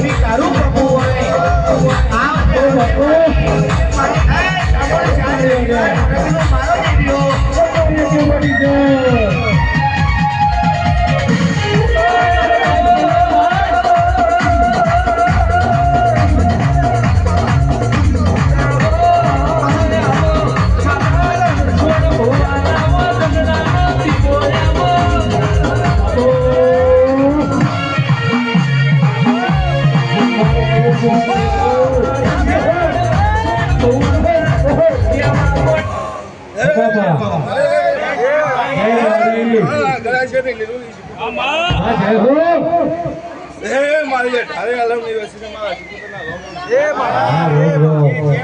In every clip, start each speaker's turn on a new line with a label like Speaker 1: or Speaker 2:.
Speaker 1: મારી દેવી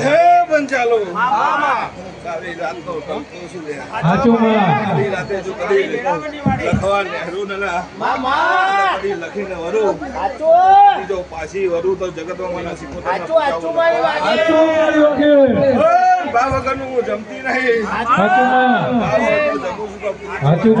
Speaker 2: હે પંચાલો સારી રાતનો ટમતો શું લે સારી રાતે જો કદી લખવા નહેરુ ને ના કદી લખીને વરું. જો પાછી વરું તો જગતમાં મને શીખો બા વગરનું હું જમતી નહીં. છું.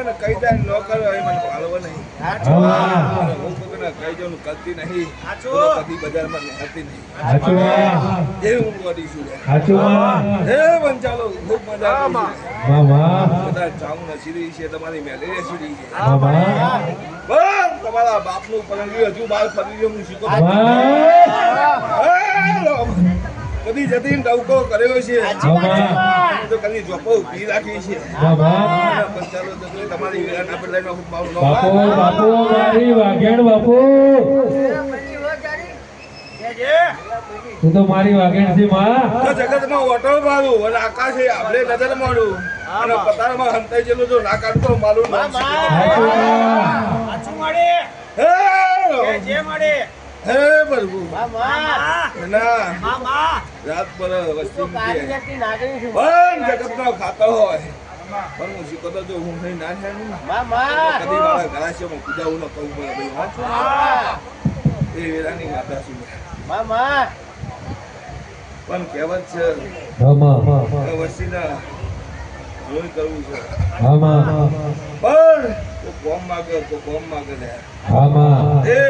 Speaker 2: એ કહી જાય ન કરો એ મને પાળવો નહીં. હું. કોકને કહી જાઉં કરતી નહીં. કદી બજારમાં નીકળતી નહીં. એ હું. કરી છું લે હે. વંચાલો ખૂબ મજા આવી છે નસીરી છે તમારી મેલેરિયા સીડી છે. બસ તમારા બાપનું પરણ્યું હજુ બાર ફરી હું શીખો. કદી જતી ડવકો કર્યો છે. તો કદી જોપો ઊભી રાખી છે. તમારી વેળાના બદલાઈનો હું
Speaker 3: બાપુ બાપુ મારી વાઘેણ બાપુ. તું તો મારી વાગેણ છે માં
Speaker 2: તો જગતમાં ઓટો મારું અને આકાશે આપણે નજર મારું. અને પતાળમાં હંતાઈ જેલું જો ના કાઢતો મારું નામ
Speaker 3: સાચું મળે.
Speaker 2: હે! હે પ્રભુ. રાત પર પણ જગતનો ખાતો હોય. પણ હું શીખતો જો હું નહીં ના થાય કદી મારા ગળાશયમાં પૂજાવું ન કહું પડે ભાઈ એ વેરાની માતા શું પણ કહેવત છે વસ્તીના લોહી કરવું છે. પણ કોઈ કોમ માગે તો કોમ માગે એ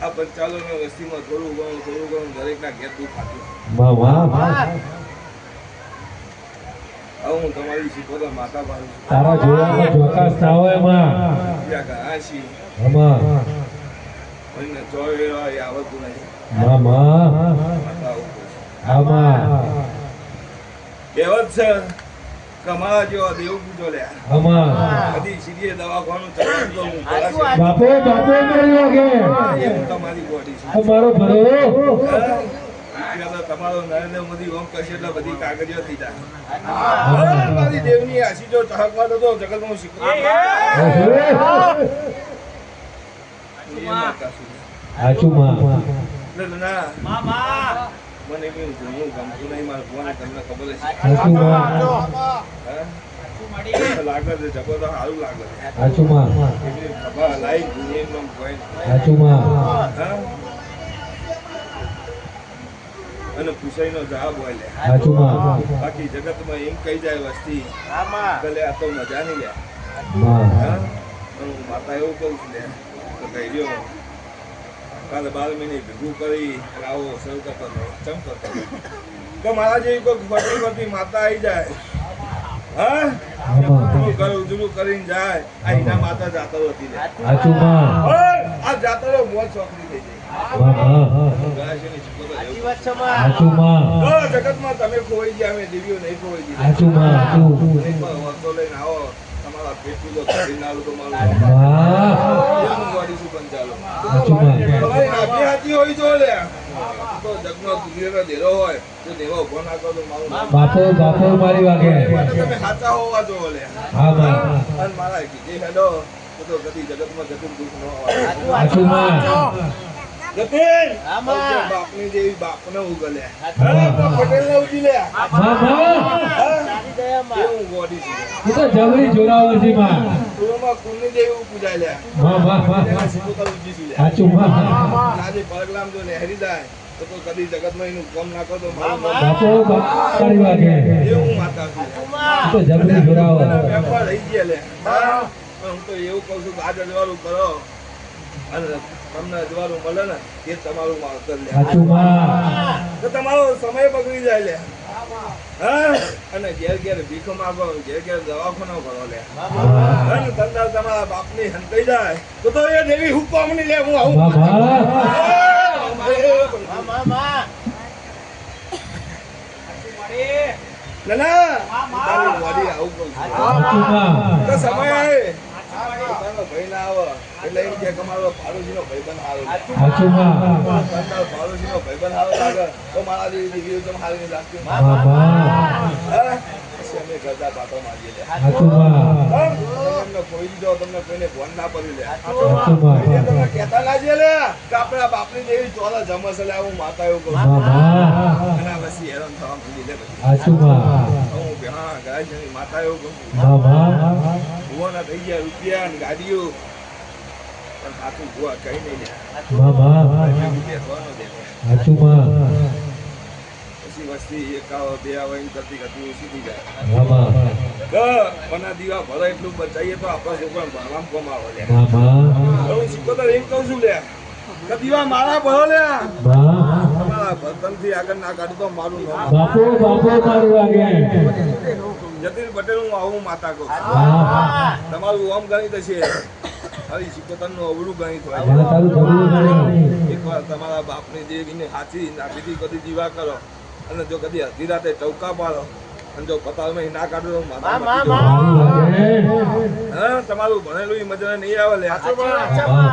Speaker 2: આ પંચાલો વસ્તીમાં થોડું ઘણું થોડું ઘણું દરેકના ઘેર દુઃખ આપ્યું.
Speaker 3: માં, માં.
Speaker 2: હવે હું તમારી શીખો માતા પાડું
Speaker 3: તારા જોવામાં ચોકાસ ના હોયમાં
Speaker 2: ત્યાં
Speaker 3: હા
Speaker 2: કોઈને ચોય એ આવડતું નહીં
Speaker 3: માં, માં.
Speaker 2: માતા આવું
Speaker 3: હા માં.
Speaker 2: કહેવત છે. કમાવા જેવા દેવ પૂજો લે.
Speaker 3: હા. માં.
Speaker 2: દવાખાનું ચલાવી તો હું કરાશે.
Speaker 3: બાપુ બાપુ મારી વાઘેણ
Speaker 2: એ હું તમારી બોડી છું.
Speaker 3: મારો ભરો.
Speaker 2: તમારો નરેન્દ્ર મોદી ઓમ કરશે એટલે બધી કાગળિયો થઈ જાય. મારી દેવની આશી જો ચહકવા દો તો જગતમાં શીખવા માતા
Speaker 3: સાચું માં.
Speaker 2: મને બી હું ગમતું નહીં મારું ભગવાન તમને ખબર છે
Speaker 3: સાચું માં
Speaker 2: લાગે છે જબો સારું લાગે છે. એટલી ખબર લાઈ દુનિયાનો કોઈ
Speaker 3: સાચું માં
Speaker 2: હા? જવાબ હોય બાકી જગતમાં એમ કહી જાય વસ્તી ભલે આ તો મજા નહીં લે. હા? હું માતા એવું કહું છું લે તો કહી રહ્યો કાલે બાર મહિને ભેગું કરી અને આવો શરૂ કરતો ચમ કરતો તો મારા જેવી કોઈ ફરતી ફરતી માતા આવી જાય. હા?
Speaker 3: આમાં
Speaker 2: કરે ઉજળું કરીને જાય. આ એના માતા જાતરો હતી
Speaker 3: માં
Speaker 2: આ જાતરો મોજ શોખની થઈ જાય
Speaker 3: માં.
Speaker 2: તમે ખોવાઈ ગયા અમે દેવીઓ નહીં ખોવાઈ વર્તો લઈને આવો. તમારા પેટનું તો કાઢી નાલું તો મારું
Speaker 3: માં
Speaker 2: એવું વાળીશું પણ ચાલો
Speaker 3: સાચું માં
Speaker 2: તમારી નાભી હાથી હોય તો લે. તો જગનો દુનિયાનો દેરો હોય તો દેવા ઊભો ના કરો મારું
Speaker 3: બાપો. બાપો મારી વાગે.
Speaker 2: તમે સાચા હોવા જો લે.
Speaker 3: હા માં
Speaker 2: અને મારા કીધે હેડો તો તો કદી જગતમાં જતું દુઃખ ન આવે
Speaker 3: સાચું માં
Speaker 2: જતીન! બાપની જેવી બાપને ઉગલે. પટેલ ને ઉજી લે.
Speaker 3: માં માં
Speaker 2: કેવું ગોડી છે?
Speaker 3: તું તો જબરી જોરાવરમાં.
Speaker 2: પૂર્વમાં કુળની જેવી પૂજાય લે
Speaker 3: માં માં માં
Speaker 2: તેના
Speaker 3: માં.
Speaker 2: સિકુતર ઉજી છું લે
Speaker 3: સાચું માં
Speaker 2: આજે પરગલામ જો નહેરી જાય તો તો કદી જગતમાં એનું કામ ના કરતો
Speaker 3: બાપો બાપો મારી વાગે
Speaker 2: એવું માતા
Speaker 3: તો જબરી જોરાવર.
Speaker 2: વેપાર રહી ગયા લે પણ હું તો એવું કહું છું કે આજ અજવાળું કરો. અને તમને અજવાળું મળે ને એ તમારું માવતર લે
Speaker 3: સાચું
Speaker 2: તો તમારો સમય બગડી જાય લે અને ઘેર ઘેર ભીખો માગો ઘેર ઘેર દવાખાનો ભરો લે. અને ધંધા તમારા બાપની હંતાઈ જાય. તો તો એ દેવી હુકમની લે હું આવું. ના ના. વાડી આવું સમય. ભાઈ ના આવે. એટલે એમ કે અમારો પાડોશીનો ભાઈબંધ આવે તમારો પાડોશીનો ભાઈબંધ આવે લાગે. તો મારા જેવી દીકરીઓ તો હારી લાગતી? પછી અમે ઘરડા બાટો મારીએ લે
Speaker 3: સાચું માં
Speaker 2: હા? તમે એમને ખોઈ દીધો તમને કોઈને ફોન ના પડી લે.
Speaker 3: સાચું માં
Speaker 2: એટલે તમને કહેતા ના છે લે કે આપણા બાપની જેવી ચોલા જમસ લે હું માતા એવું કહું
Speaker 3: માં માં
Speaker 2: અને પછી હેરાન થવા માંડી લે પછી. હું હા ગાય માતા એવું કહું ભુવાના થઈ ગયા રૂપિયા ને ગાડીઓ. પણ સાચું ભુવા કઈ નહીં લે.
Speaker 3: સાચું માં
Speaker 2: પછી વસ્તી એક બે આવો કરતી કરતી ઓછી થઈ જાય.
Speaker 3: માં માં
Speaker 2: કે મના દીવા ભરે એટલું બચાવીએ તો આપણા છોકરાને ભણવામાં કોમ આવે લે હું એમ કહું છું લે દીવા મારા ભરો લે તમારા ભરતનથી આગળ ના કાઢું મારું
Speaker 3: બાપો બાપો મારી વાગે
Speaker 2: જતીન પટેલ હું આવું માતા કહું. તમારું ઓમ ગણિત છે હરી શિકોતરનું અવળું ગણિત હોય.
Speaker 3: એક
Speaker 2: વાર તમારા બાપ બાપની દેવીને હાથી નાખીથી બધી દીવા કરો. અને જો કદી અધી રાતે ચૌકા પાડો અને જો પતાળમાં ના કાઢો તો તમારું ભણેલું ઈ મજા નહીં આવે લે.
Speaker 3: માં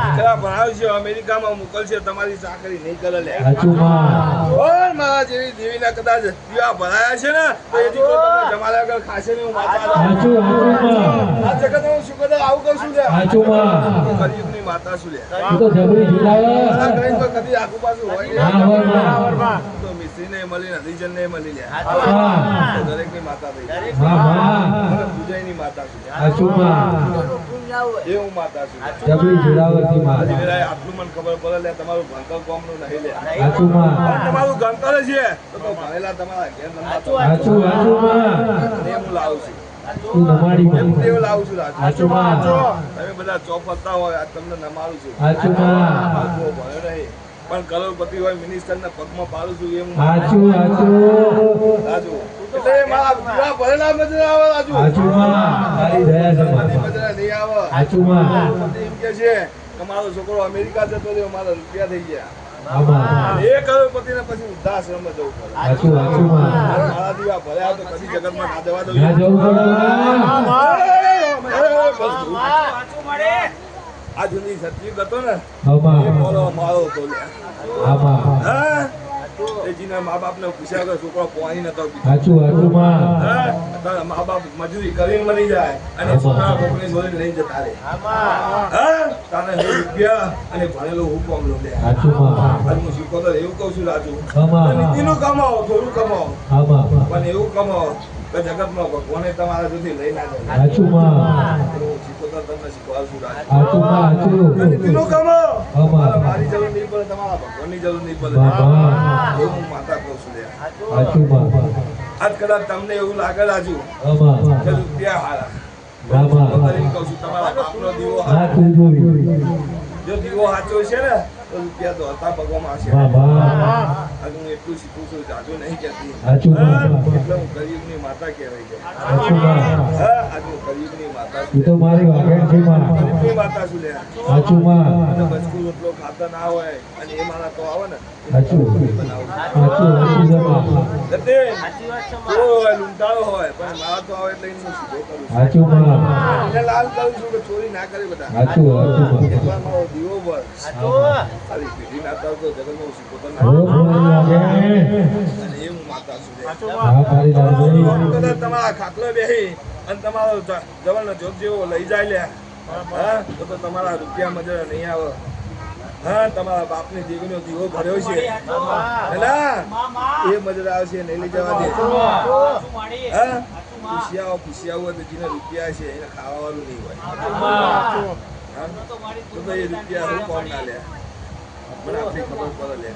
Speaker 2: દીકરા ભણાવશે અમેરિકામાં મોકલશે તમારી ચાકરી નહીં કરે લે.
Speaker 3: માં
Speaker 2: મારા જેવી દેવીના કદાચ દીવા ભરાયા છે ને તો એ દીકરો તમને જમાડ્યા આગળ ખાશે નહીં હું
Speaker 3: સાચું
Speaker 2: આ જગત હું શું કદાચ આવું કહું છું
Speaker 3: માં
Speaker 2: માતા શું લે?
Speaker 3: તું તો જબરી
Speaker 2: મારા
Speaker 3: જોરાવર
Speaker 2: તો કદી આખું પાછું હોય
Speaker 3: ના
Speaker 2: મળી ને મળી લે.
Speaker 3: હા.
Speaker 2: તો માતા થઈ મને પૂજાઈની માતા
Speaker 3: શું
Speaker 2: એ હું માતા છું
Speaker 3: જબરી જોરાવરથી
Speaker 2: હજી આટલું મને ખબર પડે લે તમારું ભણતર કોમનું નહીં લે. તમારું ગણતર છે. તો ભણેલા તમારા ઘેર નંબર હું લાવું છું.
Speaker 3: નમાડી
Speaker 2: હું
Speaker 3: માં
Speaker 2: લાવું છું રાજુ.
Speaker 3: માં
Speaker 2: તમે બધા ચોપ હોય આ તમને નમારું છું.
Speaker 3: સાચું માં
Speaker 2: બાપુઓ ભણ્યો નહીં. પણ કરોડપતિ હોય મિનિસ્ટર ના પગમાં પાડું છું એમ.
Speaker 3: સાચું સાચું
Speaker 2: રાજુ એટલે મારા દીવા ભરેલા મજા આવે રાજુ.
Speaker 3: સાચું માં તારી દયા છે
Speaker 2: મારી નહીં આવે.
Speaker 3: સાચું માં
Speaker 2: એમ કે છે કે મારો છોકરો અમેરિકા જતો રહ્યો મારા રૂપિયા થઈ ગયા.
Speaker 3: આમાં
Speaker 2: એ કરોડપતિ ને પછી વૃદ્ધાશ્રમમાં જવું પડે
Speaker 3: સાચું સાચું
Speaker 2: મારા દીવા ભર્યા તો કદી ના જવા દઉં.
Speaker 3: પડે માં.
Speaker 2: આ જૂની સત્યુગ હતો ને એ બોલો મારો હતો હા? એ મા બાપ પૂછ્યા કે છોકરો પોણી નતો
Speaker 3: સાચું સાચું માં.
Speaker 2: મા બાપ મજૂરી કરીને મરી જાય અને છોકરા કોકની જોડે લઈને જતા રહે. હા રૂપિયા અને ભણેલો હું કોમ લો લે
Speaker 3: સાચું માં.
Speaker 2: આજ હું શીખો તો એવું કહું છું રાજુ. નીતિનું કમાવો થોડું કમાવો. પણ એવું કમાવો કે જગતમાં ભગવાને તમારા સુધી લઈ ના જાય.
Speaker 3: સાચું માં.
Speaker 2: હું તમને છું. એવું છું લાગે રાજુ છું જો દીવો સાચો છે ને તો રૂપિયા તો હતા ભગવાન આવશે હું એટલું શીખું છું જાજુ નહીં હા, એટલે હું કળિયુગની માતા કહેવાય છે હા હું માતા
Speaker 3: તું તો મારી વાગેણ છે માં સાચું માં.
Speaker 2: બચકું રોટલો ખાતા ના હોય અને એ મારા તો આવે ને
Speaker 3: સાચું. સાચું સાચું છે માં.
Speaker 2: જતીન, ચોર હોય લૂંટારો હોય પણ મારા તો આવે એટલે એનો સીધો કરું
Speaker 3: સાચું માં.
Speaker 2: એને લાલ કરું છું કે ચોરી ના કરે બધા.
Speaker 3: સાચું સાચું
Speaker 2: એકવાર મારો દીવો બર ખાલી પેઢી ના તાર તો જગતમાં શીખો તો
Speaker 3: ઓ
Speaker 2: ના અને એ હું માતા છું.
Speaker 3: હા
Speaker 2: તમારા ખાટલો બેહી. અને તમારો જવાનો જોગ જેવો લઈ જાય લે. હા, તો તો તમારા રૂપિયા મજા નહીં આવે. હા, તમારા બાપની દીકરીનો દીવો ભર્યો છે. હેલા? એ મજર આવશે, નહીં લઈ જવા દે. હા? ખુશિયાઓ હોય તો જેને રૂપિયા છે, એને ખાવાનું નહીં હોય. તો એ રૂપિયા હું કોણ ના લે? મને આપણી ખબર પડે લે.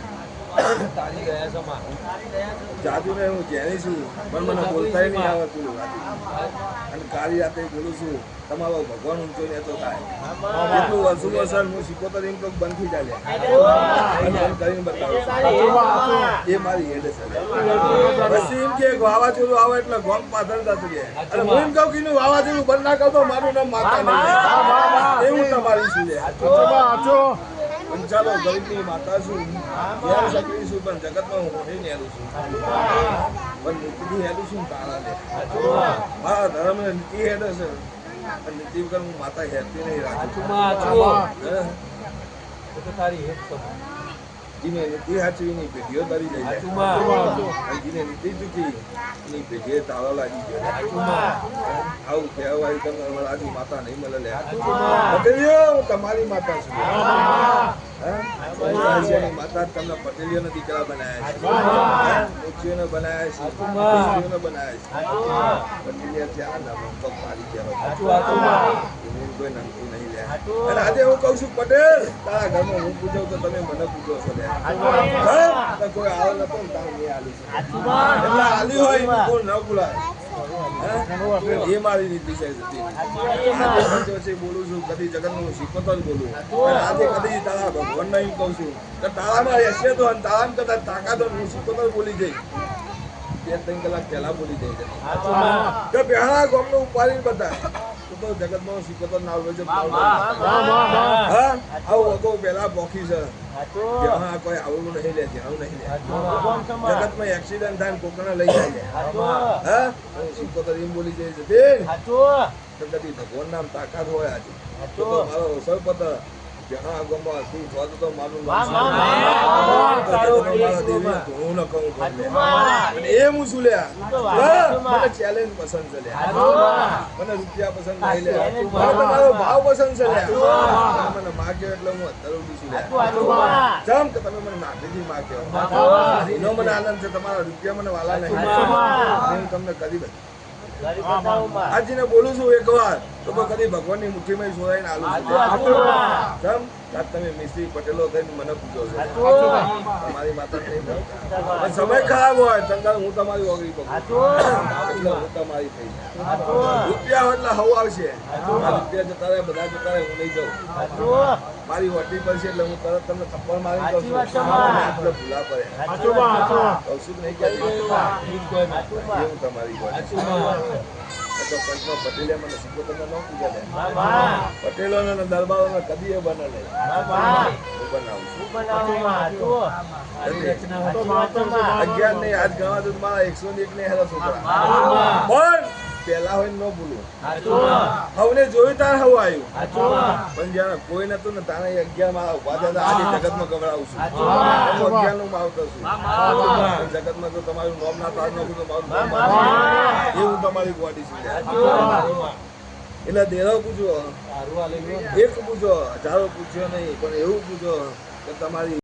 Speaker 2: જાદુ ને હું જેની છું પણ મને બોલતા નહીં આવડતું અને કાલી રાતે બોલું છું તમારો ભગવાન ઊંચો નેતો થાય એટલું વર્ષું વર્ષ હું શીખોતર એમ બંધ થઈ જાય કરીને બતાવું એ મારી હેડ છે. પછી એમ કે વાવાઝોડું આવે એટલે ગોમ પાછળ જતું રહે અને હું એમ કહું કે એનું વાવાઝોડું બંધ ના કરતો મારું નામ માતા નહીં એવું તમારી શું લે પણ ચાલો ગરીબની માતા છું ઘેર સકરી છું પણ જગતમાં હું મોટી નેરું છું. પણ નીતિ હેલું છું તારા લે મારા ધર્મ નીતિ હેડ છે. પણ નીતિ વગર હું માતા હેરતી નહીં રાખું. તારી જેને સાચવી એની પેઢીઓ તરી જાય છે. અને જેને નીતિ ચૂકી એની પેઢીએ તાળો લાગી ગયો આવું કહેવાય તમે અમારા આજુ માતા નહીં મળે લે તમારી માતા છે માતા તમને પટેલીઓના દીકરા બનાયા છે. હે? મોચીઓને છે. મોચીઓને છે. પટેલિયા છે આ નામ તો પાડી કહેવાય કોઈ નમતું નહીં લે. અને આજે હું કહું છું પટેલ તારા ઘરમાં હું પૂછું તો તમે મને પૂછો છો લે. કોઈ આવો નતો ને તારે આલી એટલે આલી હોય કોઈ ન બોલાય? એ મારી નીતિ છે. બોલું છું કદી જગતનું હું શીખવતો જ બોલું. આજે કદી તારા ભગવાનને એમ કહું છું કે તારામાં હશે તો અને તારામાં કદાચ તાકાત હું શીખવતો જ બોલી જઈ બે ત્રણ કલાક પહેલા બોલી જઈશ. કે પહેલા ગોમનો ઉપાડી બતાય. તો તો જગતમાં શીખવતો ના આવડે છે. હા આવું અગાઉ પહેલા પોખી છે. કોઈ આવું નહીં લે આવું નહીં લે. જગતમાં એક્સિડન્ટ થાય ને લઈ જાય. હા એમ બોલી જાય છે. ભગવાન નામ તાકાત હોય આજે. તો? મારો સૌપત જણા ગોમાં તો મારું ન કહું અને એ હું શું મને ચેલેન્જ પસંદ છે લ્યા. મને રૂપિયા પસંદ નહીં લ્યા. તમારો ભાવ પસંદ છે લ્યા. મને માગ્યો એટલે હું અત્યારે ઉઠી છું લ્યા. જમ કે તમે મને નાખીથી માગ્યો. એનો મને આનંદ છે તમારા રૂપિયા મને વાલા નહીં હું તમને કદી બતાવીશ. આજને બોલું છું એક વાર તો કદી ભગવાનની મુઠ્ઠીમાં સોરાઈને આલું છું. કેમ? તમે મિસ્ત્રી પટેલો થઈને મને પૂછો છો. તમારી માતા નહીં. સમય ખરાબ હોય. તંગલ હું તમારી ઓગળી પકડું. એટલે હું તમારી થઈ રૂપિયા હોય એટલે હવ આવશે. રૂપિયા જતા રહે બધા જતા રહે હું નહીં જાઉં. મારી હોટલી પર છે એટલે હું તરત તમને થપ્પડ મારી દઉં છું. આપણે ભૂલા પડે. કહું છું નહીં કહેતી? હું તમારી પટેલે મને સીધો તમને ન પૂછે. લે પટેલોને ને દરબારો કદી એ બને નહીં. હું બનાવું છું. અગિયાર નહીં આજ ગણવા તો મારા એકસો ને એક ને હેરા છોકરા. પેલા હોય ન ભૂલું. હવને જોયું તાર હવ આવ્યું પણ જયારે કોઈ નતું ને તારે અગિયારમાં ઊભા થયા આજે જગતમાં ગભરાવું છું. અગિયારનું માવતર છું. જગત જગતમાં તો તમારું નોમ ના તાર નાખું તો મારું નામ એ હું તમારી ગોડી છું. એટલે દેરો પૂછો. એક પૂછો હજારો પૂછ્યો નહીં પણ એવું પૂછો કે તમારી